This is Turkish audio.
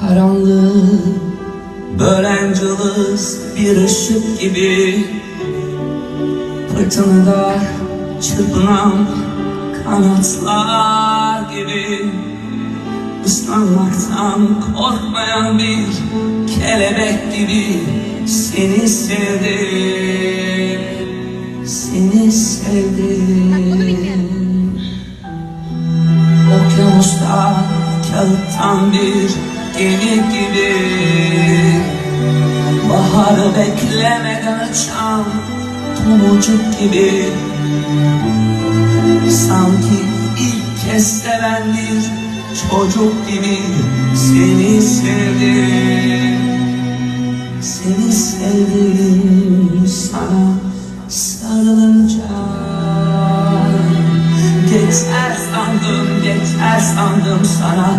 Karanlığı bölen cılız bir ışık gibi. Fırtınada çırpınan kanatlar gibi. Islanmaktan korkmayan bir kelebek gibi. Seni sevdim, seni sevdim. Okyanusta kağıttan bir gemi gibi Baharı beklemeden açan tomurcuk gibi Sanki ilk kez seven bir çocuk gibi Seni sevdim. Seni sevdim sana sarılınca. Geçer sandım, geçer sandım sana